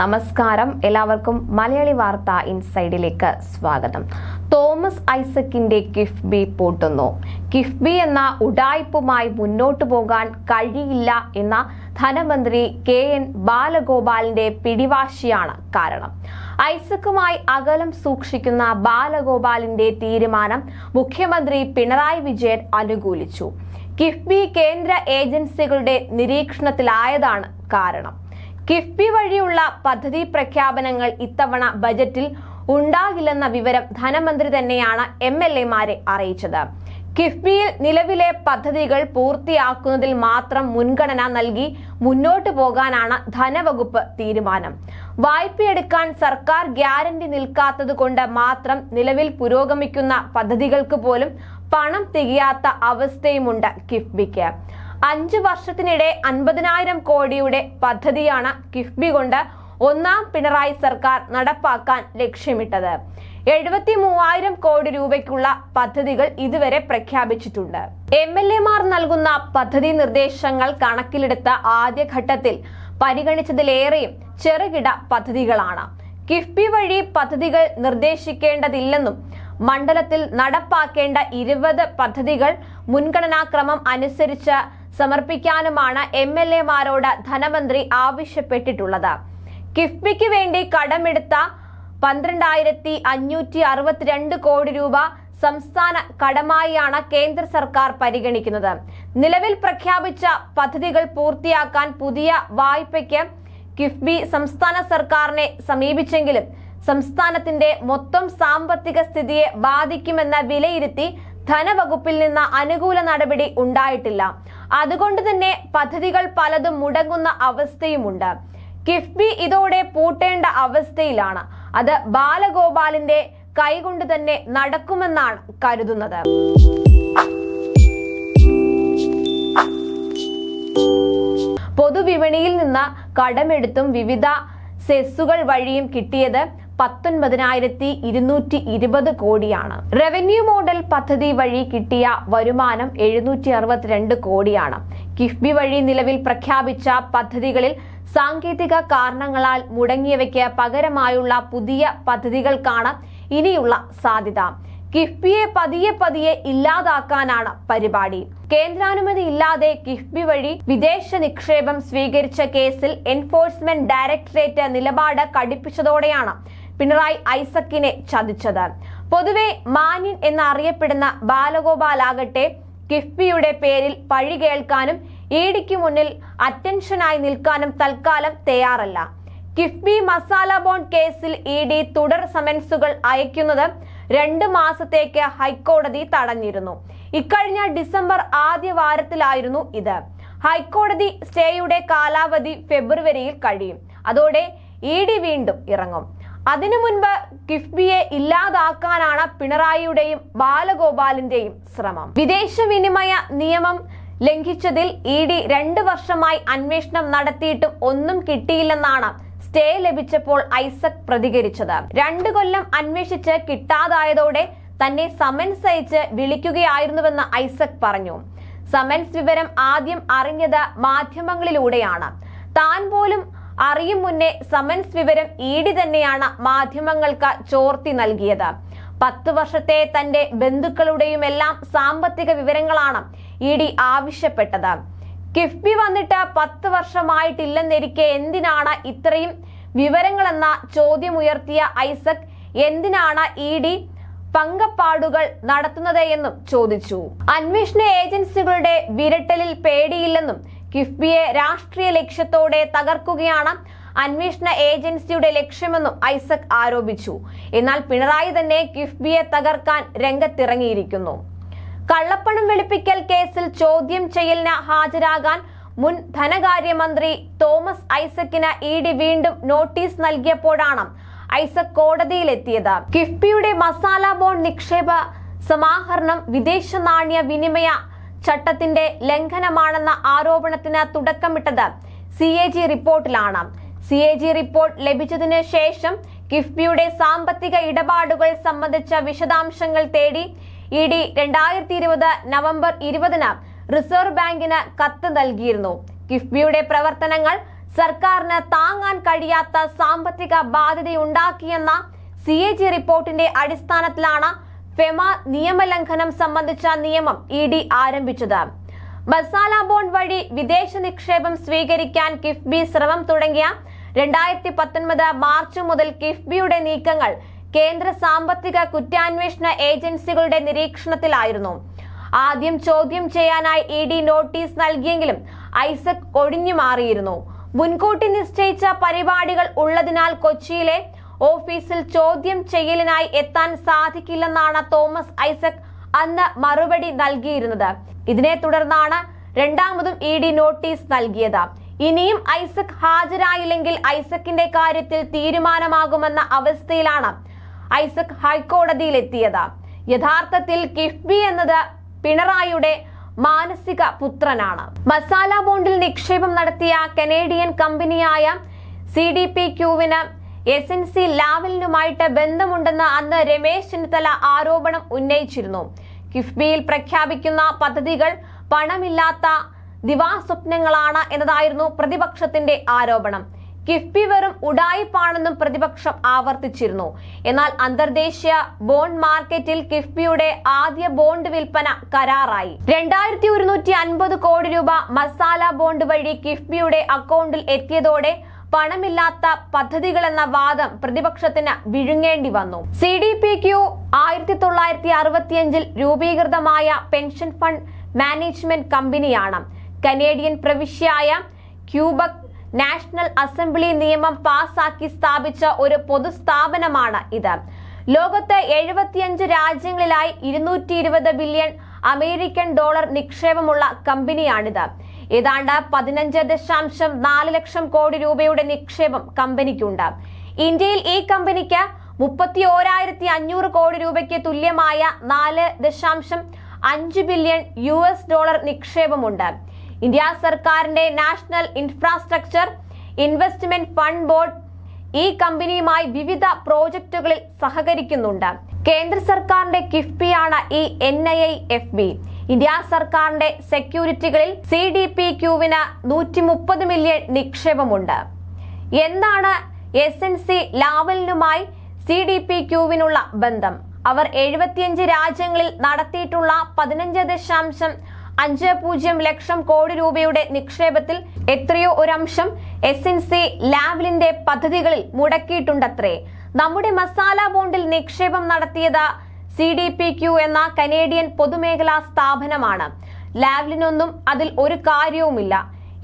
നമസ്കാരം. എല്ലാവർക്കും മലയാളി വാർത്ത ഇൻസൈഡിലേക്ക് സ്വാഗതം. തോമസ് ഐസക്കിന്റെ കിഫ്ബി പൂട്ടുന്നു. കിഫ്ബി എന്ന ഉടായ്പുമായി മുന്നോട്ടു പോകാൻ കഴിയില്ല എന്ന ധനമന്ത്രി കെ എൻ ബാലഗോപാലിന്റെ പിടിവാശിയാണ് കാരണം. ഐസക്കുമായി അകലം സൂക്ഷിക്കുന്ന ബാലഗോപാലിന്റെ തീരുമാനം മുഖ്യമന്ത്രി പിണറായി വിജയൻ അനുകൂലിച്ചു. കിഫ്ബി കേന്ദ്ര ഏജൻസികളുടെ നിരീക്ഷണത്തിലായതാണ് കാരണം. കിഫ്ബി വഴിയുള്ള പദ്ധതി പ്രഖ്യാപനങ്ങൾ ഇത്തവണ ബജറ്റിൽ ഉണ്ടാകില്ലെന്ന വിവരം ധനമന്ത്രി തന്നെയാണ് എം എൽ എമാരെ അറിയിച്ചത്. കിഫ്ബിയിൽ നിലവിലെ പദ്ധതികൾ പൂർത്തിയാക്കുന്നതിൽ മാത്രം മുൻഗണന നൽകി മുന്നോട്ടു പോകാനാണ് ധനവകുപ്പ് തീരുമാനം. വായ്പയെടുക്കാൻ സർക്കാർ ഗ്യാരണ്ടി നിൽക്കാത്തത് കൊണ്ട് മാത്രം നിലവിൽ പുരോഗമിക്കുന്ന പദ്ധതികൾക്ക് പോലും പണം തികയാത്ത അവസ്ഥയുമുണ്ട് കിഫ്ബിക്ക്. അഞ്ചു വർഷത്തിനിടെ അൻപതിനായിരം കോടിയുടെ പദ്ധതിയാണ് കിഫ്ബി കൊണ്ട് ഒന്നാം പിണറായി സർക്കാർ നടപ്പാക്കാൻ ലക്ഷ്യമിട്ടത്. എഴുപത്തി മൂവായിരം കോടി രൂപയ്ക്കുള്ള പദ്ധതികൾ ഇതുവരെ പ്രഖ്യാപിച്ചിട്ടുണ്ട്. എം എൽ എമാർ നൽകുന്ന പദ്ധതി നിർദ്ദേശങ്ങൾ കണക്കിലെടുത്ത ആദ്യഘട്ടത്തിൽ പരിഗണിച്ചതിലേറെയും ചെറുകിട പദ്ധതികളാണ്. കിഫ്ബി വഴി പദ്ധതികൾ നിർദ്ദേശിക്കേണ്ടതില്ലെന്നും മണ്ഡലത്തിൽ നടപ്പാക്കേണ്ട ഇരുപത് പദ്ധതികൾ മുൻഗണനാക്രമം അനുസരിച്ച് സമർപ്പിക്കാനുമാണ് എം എൽ എമാരോട് ധനമന്ത്രി ആവശ്യപ്പെട്ടിട്ടുള്ളത്. കിഫ്ബിക്ക് വേണ്ടി കടമെടുത്ത പന്ത്രണ്ടായിരത്തി അഞ്ഞൂറ്റി അറുപത്തിരണ്ട് കോടി രൂപ സംസ്ഥാന കടമായാണ് കേന്ദ്ര സർക്കാർ പരിഗണിക്കുന്നത്. നിലവിൽ പ്രഖ്യാപിച്ച പദ്ധതികൾ പൂർത്തിയാക്കാൻ പുതിയ വായ്പയ്ക്ക് കിഫ്ബി സംസ്ഥാന സർക്കാരിനെ സമീപിച്ചെങ്കിലും സംസ്ഥാനത്തിന്റെ മൊത്തം സാമ്പത്തിക സ്ഥിതിയെ ബാധിക്കുമെന്ന വിലയിരുത്തി ധനവകുപ്പിൽ നിന്ന് അനുകൂല നടപടി ഉണ്ടായിട്ടില്ല. അതുകൊണ്ട് തന്നെ പദ്ധതികൾ പലതും മുടങ്ങുന്ന അവസ്ഥയുമുണ്ട്. കിഫ്ബി ഇതോടെ പൂട്ടേണ്ട അവസ്ഥയിലാണ്. അത് ബാലഗോപാലിന്റെ കൈകൊണ്ട് തന്നെ നടക്കുമെന്നാണ് കരുതുന്നത്. പൊതുവിപണിയിൽ നിന്ന് കടമെടുത്തും വിവിധ സെസ്സുകൾ വഴിയും കിട്ടിയത് പത്തൊൻപതിനായിരത്തി ഇരുന്നൂറ്റി ഇരുപത് കോടിയാണ്. റവന്യൂ മോഡൽ പദ്ധതി വഴി കിട്ടിയ വരുമാനം എഴുന്നൂറ്റി അറുപത്തിരണ്ട് കോടിയാണ്. കിഫ്ബി വഴി നിലവിൽ പ്രഖ്യാപിച്ച പദ്ധതികളിൽ സാങ്കേതിക കാരണങ്ങളാൽ മുടങ്ങിയവയ്ക്ക് പകരമായുള്ള പുതിയ പദ്ധതികൾക്കാണ് ഇനിയുള്ള സാധ്യത. കിഫ്ബിയെ പതിയെ പതിയെ ഇല്ലാതാക്കാനാണ് പരിപാടി. കേന്ദ്രാനുമതി ഇല്ലാതെ കിഫ്ബി വഴി വിദേശ നിക്ഷേപം സ്വീകരിച്ച കേസിൽ എൻഫോഴ്സ്മെന്റ് ഡയറക്ടറേറ്റ് നിലപാട് കടുപ്പിച്ചതോടെയാണ് പിണറായി ഐസക്കിനെ ചതിച്ചത്. പൊതുവെ മാന്യൻ എന്നറിയപ്പെടുന്ന ബാലഗോപാലാകട്ടെ കിഫ്ബിയുടെ പേരിൽ പഴി കേൾക്കാനും ഇഡിക്ക് മുന്നിൽ അറ്റൻഷനായി നിൽക്കാനും തൽക്കാലം തയ്യാറല്ല. കിഫ്ബി മസാല ബോണ്ട് കേസിൽ ഇ ഡി തുടർ സമൻസുകൾ അയക്കുന്നത് രണ്ട് മാസത്തേക്ക് ഹൈക്കോടതി തടഞ്ഞിരുന്നു. ഇക്കഴിഞ്ഞ ഡിസംബർ ആദ്യ വാരത്തിലായിരുന്നു ഇത്. ഹൈക്കോടതി സ്റ്റേയുടെ കാലാവധി ഫെബ്രുവരിയിൽ കഴിയും. അതോടെ ഇ ഡി വീണ്ടും ഇറങ്ങും. അതിനു മുൻപ് കിഫ്ബിയെ ഇല്ലാതാക്കാനാണ് പിണറായിയുടെയും ബാലഗോപാലിന്റെയും ശ്രമം. വിദേശ വിനിമയ നിയമം ലംഘിച്ചതിൽ ഇ ഡി രണ്ട് വർഷമായി അന്വേഷണം നടത്തിയിട്ടും ഒന്നും കിട്ടിയില്ലെന്നാണ് സ്റ്റേ ലഭിച്ചപ്പോൾ ഐസക് പ്രതികരിച്ചത്. രണ്ടു കൊല്ലം അന്വേഷിച്ച് കിട്ടാതായതോടെ തന്നെ സമൻസ് അയച്ച് വിളിക്കുകയായിരുന്നുവെന്ന് ഐസക് പറഞ്ഞു. സമൻസ് വിവരം ആദ്യം അറിഞ്ഞത് മാധ്യമങ്ങളിലൂടെയാണ്. താൻ പോലും അറിയും മുന്നേ സമൻസ് വിവരം ഇ ഡി തന്നെയാണ് മാധ്യമങ്ങൾക്ക് ചോർത്തി നൽകിയത്. പത്ത് വർഷത്തെ തന്റെ ബന്ധുക്കളുടെയും എല്ലാം സാമ്പത്തിക വിവരങ്ങളാണ് ഇ ഡി ആവശ്യപ്പെട്ടത്. കിഫ്ബി വന്നിട്ട് പത്ത് വർഷമായിട്ടില്ലെന്നിരിക്കെ എന്തിനാണ് ഇത്രയും വിവരങ്ങളെന്ന ചോദ്യമുയർത്തിയ ഐസക് എന്തിനാണ് ഇ ഡി പങ്കപ്പാടുകൾ നടത്തുന്നത് എന്നും ചോദിച്ചു. അന്വേഷണ ഏജൻസികളുടെ വിരട്ടലിൽ പേടിയില്ലെന്നും കിഫ്ബിയെ രാഷ്ട്രീയ ലക്ഷ്യത്തോടെ തകർക്കുകയാണ് അന്വേഷണ ഏജൻസിയുടെ ലക്ഷ്യമെന്നും ഐസക് ആരോപിച്ചു. എന്നാൽ പിണറായി തന്നെ കിഫ്ബിയെ തകർക്കാൻ രംഗത്തിറങ്ങിയിരിക്കുന്നു. കള്ളപ്പണം വെളുപ്പിക്കൽ കേസിൽ ചോദ്യം ചെയ്യലിന് ഹാജരാകാൻ മുൻ ധനകാര്യമന്ത്രി തോമസ് ഐസക്കിന് ഇ ഡി വീണ്ടും നോട്ടീസ് നൽകിയപ്പോഴാണ് ഐസക് കോടതിയിലെത്തിയത്. കിഫ്ബിയുടെ മസാല ബോണ്ട് നിക്ഷേപ സമാഹരണം വിദേശ നാണ്യ വിനിമയ ചട്ടത്തിന്റെ ലംഘനമാണെന്ന ആരോപണത്തിന് തുടക്കമിട്ടത് സി എ ജി റിപ്പോർട്ടിലാണ്. സി എ ജി റിപ്പോർട്ട് ലഭിച്ചതിനു ശേഷം കിഫ്ബിയുടെ സാമ്പത്തിക ഇടപാടുകൾ സംബന്ധിച്ച വിശദാംശങ്ങൾ തേടി ഇ ഡി രണ്ടായിരത്തി ഇരുപത് നവംബർ ഇരുപതിന് റിസർവ് ബാങ്കിന് കത്ത് നൽകിയിരുന്നു. കിഫ്ബിയുടെ പ്രവർത്തനങ്ങൾ സർക്കാരിന് താങ്ങാൻ കഴിയാത്ത സാമ്പത്തിക ബാധ്യതയുണ്ടാക്കിയെന്ന സി എ ജി റിപ്പോർട്ടിന്റെ അടിസ്ഥാനത്തിലാണ് ഫെമ നിയമലംഘനം സംബന്ധിച്ച നിയമം ഇ ഡി ആരംഭിച്ചത്. മസാല ബോണ്ട് വഴി വിദേശ നിക്ഷേപം സ്വീകരിക്കാൻ കിഫ്ബി ശ്രമം തുടങ്ങിയ രണ്ടായിരത്തി പത്തൊൻപത് മാർച്ച് മുതൽ കിഫ്ബിയുടെ നീക്കങ്ങൾ കേന്ദ്ര സാമ്പത്തിക കുറ്റാന്വേഷണ ഏജൻസികളുടെ നിരീക്ഷണത്തിലായിരുന്നു. ആദ്യം ചോദ്യം ചെയ്യാനായി ഇ ഡി നോട്ടീസ് നൽകിയെങ്കിലും ഐസക് ഒഴിഞ്ഞു മാറിയിരുന്നു. മുൻകൂട്ടി നിശ്ചയിച്ച പരിപാടികൾ ഉള്ളതിനാൽ കൊച്ചിയിലെ ഓഫീസിൽ ചോദ്യം ചെയ്യലിനായി എത്താൻ സാധിക്കില്ലെന്നാണ് തോമസ് ഐസക് അന്ന് മറുപടി നൽകിയിരുന്നത്. ഇതിനെ തുടർന്നാണ് രണ്ടാമതും ഇ ഡി നോട്ടീസ് നൽകിയത്. ഇനിയും ഐസക് ഹാജരായില്ലെങ്കിൽ ഐസക്കിന്റെ കാര്യത്തിൽ തീരുമാനമാകുമെന്ന അവസ്ഥയിലാണ് ഐസക് ഹൈക്കോടതിയിൽ എത്തിയത്. യഥാർത്ഥത്തിൽ കിഫ്ബി എന്നത് പിണറായിയുടെ മാനസിക പുത്രനാണ്. മസാല ബോണ്ടിൽ നിക്ഷേപം നടത്തിയ കനേഡിയൻ കമ്പനിയായ സി ഡി പി ക്യൂവിന് എസ് എൻ സി ലാവലിനുമായിട്ട് ബന്ധമുണ്ടെന്ന് അന്ന് രമേശ് ചെന്നിത്തല ആരോപണം ഉന്നയിച്ചിരുന്നു. കിഫ്ബിയിൽ പ്രഖ്യാപിക്കുന്ന പദ്ധതികൾ പണമില്ലാത്ത ദിവാസ്വപ്നങ്ങളാണ് എന്നതായിരുന്നു പ്രതിപക്ഷത്തിന്റെ ആരോപണം. കിഫ്ബി വെറും ഉടായിപ്പാണെന്നും പ്രതിപക്ഷം ആവർത്തിച്ചിരുന്നു. എന്നാൽ അന്തർദേശീയ ബോണ്ട് മാർക്കറ്റിൽ കിഫ്ബിയുടെ ആദ്യ ബോണ്ട് വിൽപ്പന കരാറായി. രണ്ടായിരത്തി ഒരുന്നൂറ്റി അൻപത് കോടി രൂപ മസാല ബോണ്ട് വഴി കിഫ്ബിയുടെ അക്കൗണ്ടിൽ എത്തിയതോടെ പണമില്ലാത്ത പദ്ധതികൾ എന്ന വാദം പ്രതിപക്ഷത്തിന് വിഴുങ്ങേണ്ടി വന്നു. സി ഡി പി ക്യു ആയിരത്തി തൊള്ളായിരത്തി അറുപത്തിയഞ്ചിൽ രൂപീകൃതമായ പെൻഷൻ ഫണ്ട് മാനേജ്മെന്റ് കമ്പനിയാണ്. കനേഡിയൻ പ്രവിശ്യയായ ക്യൂബക് നാഷണൽ അസംബ്ലി നിയമം പാസാക്കി സ്ഥാപിച്ച ഒരു പൊതുസ്ഥാപനമാണ് ഇത്. ലോകത്തെ എഴുപത്തിയഞ്ച് രാജ്യങ്ങളിലായി ഇരുന്നൂറ്റി ബില്യൺ അമേരിക്കൻ ഡോളർ നിക്ഷേപമുള്ള കമ്പനിയാണിത്. ഏതാണ്ട് പതിനഞ്ച് ദശാംശം നാല് ലക്ഷം കോടി രൂപയുടെ നിക്ഷേപം കമ്പനിക്കുണ്ട്. ഇന്ത്യയിൽ ഈ കമ്പനിക്ക് മുപ്പത്തി ഓരായിരത്തി അഞ്ഞൂറ് കോടി രൂപയ്ക്ക് തുല്യമായ നാല് ദശാംശം അഞ്ച് ബില്യൺ യു എസ് ഡോളർ നിക്ഷേപമുണ്ട്. ഇന്ത്യ സർക്കാരിന്റെ national infrastructure investment fund board ഈ കമ്പനിയുമായി വിവിധ പ്രോജക്റ്റുകളിൽ സഹകരിക്കുന്നുണ്ട്. കേന്ദ്ര സർക്കാരിന്റെ കിഫ്ബിയാണ് ഈ N I F B. India സർക്കാരിന്റെ സെക്യൂരിറ്റികളിൽ സി ഡി പി ക്യൂവിന് നൂറ്റി മുപ്പത് മില്യൺ നിക്ഷേപമുണ്ട്. എന്താണ് എസ് എൻ സി ലാവലിനുമായി സി ഡി പി ക്യൂവിനുള്ള ബന്ധം? അവർ എഴുപത്തിയഞ്ച് രാജ്യങ്ങളിൽ നടത്തിയിട്ടുള്ള പതിനഞ്ച് ദശാംശം അഞ്ച് പൂജ്യം ലക്ഷം കോടി രൂപയുടെ നിക്ഷേപത്തിൽ എത്രയോ ഒരംശം എസ് എൻ സി ലാവലിന്റെ പദ്ധതികളിൽ മുടക്കിയിട്ടുണ്ടത്രേ. നമ്മുടെ മസാല ബോണ്ടിൽ നിക്ഷേപം നടത്തിയത് സി ഡി പി ക്യു എന്ന കനേഡിയൻ പൊതുമേഖലാ സ്ഥാപനമാണ്. ലാവ്ലിനൊന്നും അതിൽ ഒരു കാര്യവുമില്ല.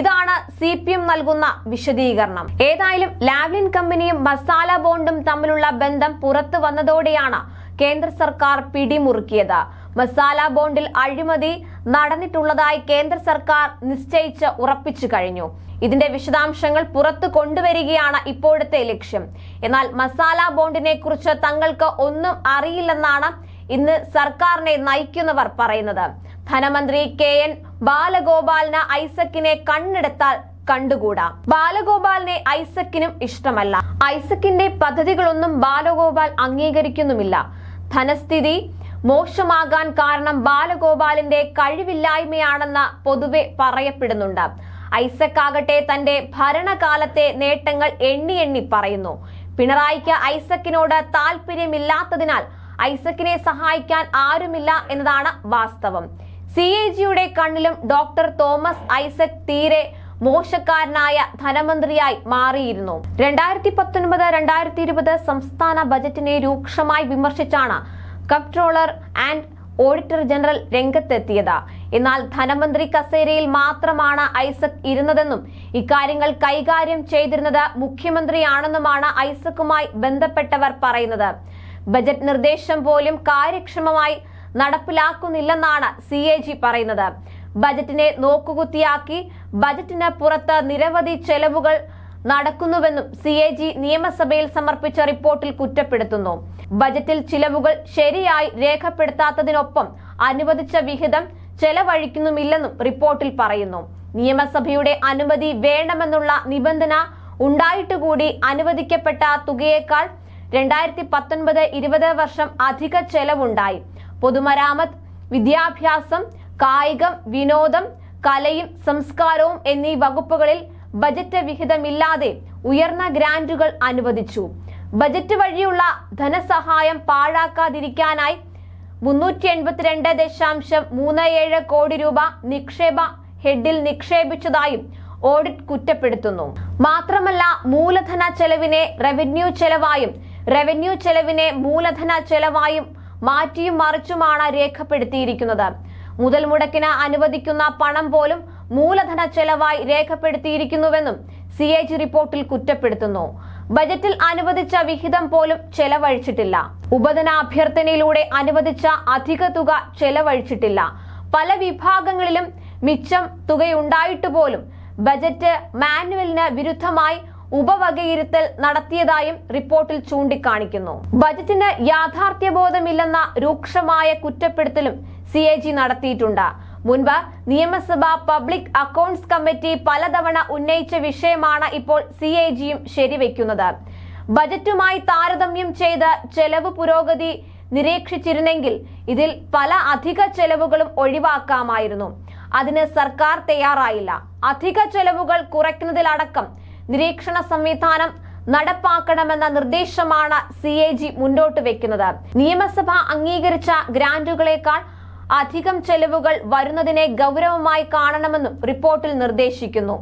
ഇതാണ് സി പി എം നൽകുന്ന വിശദീകരണം. ഏതായാലും ലാവ്ലിൻ കമ്പനിയും മസാല ബോണ്ടും തമ്മിലുള്ള ബന്ധം പുറത്തു വന്നതോടെയാണ് കേന്ദ്ര സർക്കാർ പിടിമുറുക്കിയത്. മസാല ബോണ്ടിൽ അഴിമതി നടന്നിട്ടുള്ളതായി കേന്ദ്ര സർക്കാർ നിശ്ചയിച്ച് ഉറപ്പിച്ചു കഴിഞ്ഞു. ഇതിന്റെ വിശദാംശങ്ങൾ പുറത്തു കൊണ്ടുവരികയാണ് ഇപ്പോഴത്തെ ലക്ഷ്യം. എന്നാൽ മസാല ബോണ്ടിനെ കുറിച്ച് തങ്ങൾക്ക് ഒന്നും അറിയില്ലെന്നാണ് ഇന്ന് സർക്കാരിനെ നയിക്കുന്നവർ പറയുന്നത്. ധനമന്ത്രി കെ എൻ ബാലഗോപാലിന് ഐസക്കിനെ കണ്ണെടുത്താൽ കണ്ടുകൂടാ. ബാലഗോപാലിനെ ഐസക്കിനും ഇഷ്ടമല്ല. ഐസക്കിന്റെ പദ്ധതികളൊന്നും ബാലഗോപാൽ അംഗീകരിക്കുന്നുമില്ല. ധനസ്ഥിതി മോശമാകാൻ കാരണം ബാലഗോപാലിന്റെ കഴിവില്ലായ്മയാണെന്ന് പൊതുവെ പറയപ്പെടുന്നുണ്ട്. ഐസക് ആകട്ടെ തന്റെ ഭരണകാലത്തെ നേട്ടങ്ങൾ എണ്ണി എണ്ണി പറയുന്നു. പിണറായിക്ക് ഐസക്കിനോട് താല്പര്യമില്ലാത്തതിനാൽ ഐസക്കിനെ സഹായിക്കാൻ ആരുമില്ല എന്നതാണ് വാസ്തവം. സി എ ജിയുടെ കണ്ണിലും ഡോക്ടർ തോമസ് ഐസക് തീരെ മോശക്കാരനായ ധനമന്ത്രിയായി മാറിയിരുന്നു. രണ്ടായിരത്തി പത്തൊൻപത് രണ്ടായിരത്തി ഇരുപത് സംസ്ഥാന ബജറ്റിനെ രൂക്ഷമായി വിമർശിച്ചാണ് കംട്രോളർ ആൻഡ് ഓഡിറ്റർ ജനറൽ രംഗത്തെത്തിയത്. എന്നാൽ ധനമന്ത്രി കസേരയിൽ മാത്രമാണ് ഐസക് ഇരുന്നതെന്നും ഇക്കാര്യങ്ങൾ കൈകാര്യം ചെയ്തിരുന്നത് മുഖ്യമന്ത്രിയാണെന്നുമാണ് ഐസക്കുമായി ബന്ധപ്പെട്ടവർ പറയുന്നത്. ബജറ്റ് നിർദ്ദേശം പോലും കാര്യക്ഷമമായി നടപ്പിലാക്കുന്നില്ലെന്നാണ് സി എ ജി പറയുന്നത്. ബജറ്റിനെ നോക്കുകുത്തിയാക്കി ബജറ്റിന് പുറത്ത് നിരവധി ചെലവുകൾ നടക്കുന്നുവെന്നും സി എ ജി നിയമസഭയിൽ സമർപ്പിച്ച റിപ്പോർട്ടിൽ കുറ്റപ്പെടുത്തുന്നു. ബജറ്റിൽ ചിലവുകൾ ശരിയായി രേഖപ്പെടുത്താത്തതിനൊപ്പം അനുവദിച്ച വിഹിതം ചെലവഴിക്കുന്നുമില്ലെന്നും റിപ്പോർട്ടിൽ പറയുന്നു. നിയമസഭയുടെ അനുമതി വേണമെന്നുള്ള നിബന്ധന ഉണ്ടായിട്ടുകൂടി അനുവദിക്കപ്പെട്ട തുകയേക്കാൾ രണ്ടായിരത്തി പത്തൊൻപത് ഇരുപത് വർഷം അധിക ചെലവുണ്ടായി. പൊതുമരാമത്ത് വിദ്യാഭ്യാസം കായികം വിനോദം കലയും സംസ്കാരവും എന്നീ വകുപ്പുകളിൽ ബജറ്റ് വിഹിതമില്ലാതെ ഉയർന്ന ഗ്രാന്റുകൾ അനുവദിച്ചു. ബജറ്റ് വഴിയുള്ള ധനസഹായം പാഴാക്കാതിരിക്കാനായി മുന്നൂറ്റി എൺപത്തിരണ്ട് ദശാംശം മൂന്ന് ഏഴ് കോടി രൂപ നിക്ഷേപ ഹെഡിൽ നിക്ഷേപിച്ചതായും ഓഡിറ്റ് കുറ്റപ്പെടുത്തുന്നു. മാത്രമല്ല മൂലധന ചെലവിനെ റവന്യൂ ചെലവായും റവന്യൂ ചെലവിനെ മൂലധന ചെലവായും മാറ്റിയും മറിച്ചുമാണ് രേഖപ്പെടുത്തിയിരിക്കുന്നത്. മുതൽ മുടക്കിന് അനുവദിക്കുന്ന പണം പോലും മൂലധന ചെലവായി രേഖപ്പെടുത്തിയിരിക്കുന്നുവെന്നും സി എ ജി റിപ്പോർട്ടിൽ കുറ്റപ്പെടുത്തുന്നു. ബജറ്റിൽ അനുവദിച്ച വിഹിതം പോലും ചെലവഴിച്ചിട്ടില്ല. ഉപധനാഭ്യർത്ഥനയിലൂടെ അനുവദിച്ച അധിക തുക ചെലവഴിച്ചിട്ടില്ല. പല വിഭാഗങ്ങളിലും മിച്ചം തുകയുണ്ടായിട്ട് പോലും ബജറ്റ് മാനുവലിന് വിരുദ്ധമായി ഉപവകയിരുത്തൽ നടത്തിയതായും റിപ്പോർട്ടിൽ ചൂണ്ടിക്കാണിക്കുന്നു. ബജറ്റിന് യാഥാർത്ഥ്യബോധമില്ലെന്ന രൂക്ഷമായ കുറ്റപ്പെടുത്തലും സി നടത്തിയിട്ടുണ്ട്. മുൻപ് നിയമസഭ പബ്ലിക് അക്കൗണ്ട്സ് കമ്മിറ്റി പലതവണ ഉന്നയിച്ച വിഷയമാണ് ഇപ്പോൾ സി എ ജിയും ശരിവെക്കുന്നത്. ബജറ്റുമായി താരതമ്യം ചെയ്ത് ചെലവ് പുരോഗതി നിരീക്ഷിച്ചിരുന്നെങ്കിൽ ഇതിൽ പല അധിക ചെലവുകളും ഒഴിവാക്കാമായിരുന്നു. അതിന് സർക്കാർ തയ്യാറായില്ല. അധിക ചെലവുകൾ കുറയ്ക്കുന്നതിലടക്കം നിരീക്ഷണ സംവിധാനം നടപ്പാക്കണമെന്ന നിർദ്ദേശമാണ് സി എ ജി മുന്നോട്ട് വെക്കുന്നത്. നിയമസഭ അംഗീകരിച്ച ഗ്രാന്റുകളെക്കാൾ അധികം ചെലവുകൾ വരുന്നതിനെ ഗൗരവമായി കാണണമെന്നും റിപ്പോർട്ടിൽ നിർദ്ദേശിക്കുന്നു.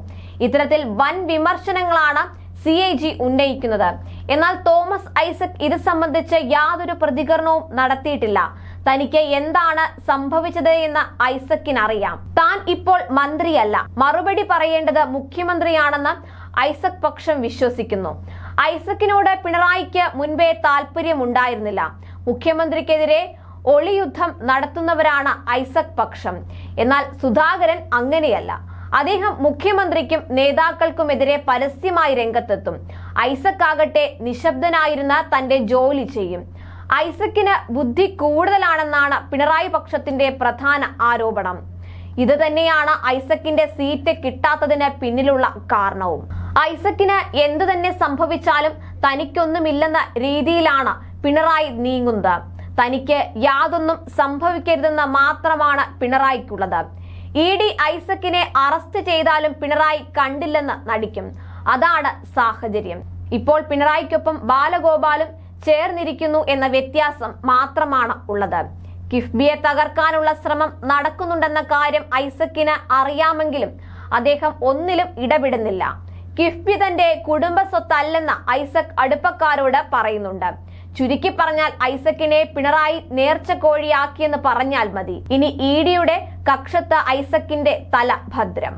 ഇത്തരത്തിൽ വൻ വിമർശനങ്ങളാണ് സി ഐ ജി ഉന്നയിക്കുന്നത്. എന്നാൽ തോമസ് ഐസക് ഇത് സംബന്ധിച്ച് യാതൊരു പ്രതികരണവും നടത്തിയിട്ടില്ല. തനിക്ക് എന്താണ് സംഭവിച്ചത് എന്ന് ഐസക്കിന് അറിയാം താൻ ഇപ്പോൾ മന്ത്രിയല്ല. മറുപടി പറയേണ്ടത് മുഖ്യമന്ത്രിയാണെന്ന് ഐസക് പക്ഷം വിശ്വസിക്കുന്നു. ഐസക്കിനോട് പിണറായിക്ക് മുൻപേ താല്പര്യമുണ്ടായിരുന്നില്ല മുഖ്യമന്ത്രിക്കെതിരെ ഒളിയുദ്ധം നടത്തുന്നവരാണ് ഐസക് പക്ഷം. എന്നാൽ സുധാകരൻ അങ്ങനെയല്ല. അദ്ദേഹം മുഖ്യമന്ത്രിക്കും നേതാക്കൾക്കുമെതിരെ പരസ്യമായി രംഗത്തെത്തും. ഐസക് ആകട്ടെ നിശബ്ദനായിരുന്ന തന്റെ ജോലി ചെയ്യും. ഐസക്കിന് ബുദ്ധി കൂടുതലാണെന്നാണ് പിണറായി പക്ഷത്തിന്റെ പ്രധാന ആരോപണം. ഇത് തന്നെയാണ് ഐസക്കിന്റെ സീറ്റ് കിട്ടാത്തതിന് പിന്നിലുള്ള കാരണവും. ഐസക്കിന് എന്തു തന്നെ സംഭവിച്ചാലും തനിക്കൊന്നുമില്ലെന്ന രീതിയിലാണ് പിണറായി നീങ്ങുന്നത്. തനിക്ക് യാതൊന്നും സംഭവിക്കരുതെന്ന് മാത്രമാണ് പിണറായിക്കുള്ളത്. ഇ ഡി ഐസക്കിനെ അറസ്റ്റ് ചെയ്താലും പിണറായി കണ്ടില്ലെന്ന് നടിക്കും. അതാണ് സാഹചര്യം. ഇപ്പോൾ പിണറായിക്കൊപ്പം ബാലഗോപാലും ചേർന്നിരിക്കുന്നു എന്ന വ്യത്യാസം മാത്രമാണ് ഉള്ളത്. കിഫ്ബിയെ തകർക്കാനുള്ള ശ്രമം നടക്കുന്നുണ്ടെന്ന കാര്യം ഐസക്കിന് അറിയാമെങ്കിലും അദ്ദേഹം ഒന്നിലും ഇടപെടുന്നില്ല. കിഫ്ബി തന്റെ കുടുംബ സ്വത്തല്ലെന്ന് ഐസക് അടുപ്പക്കാരോട് പറയുന്നുണ്ട്. ചുരുക്കി പറഞ്ഞാൽ ഐസക്കിനെ പിണറായി നേർച്ച കോഴിയാക്കിയെന്ന് പറഞ്ഞാൽ മതി. ഇനി ഇ ഡിയുടെ കക്ഷത്ത് ഐസക്കിന്റെ തല ഭദ്രം.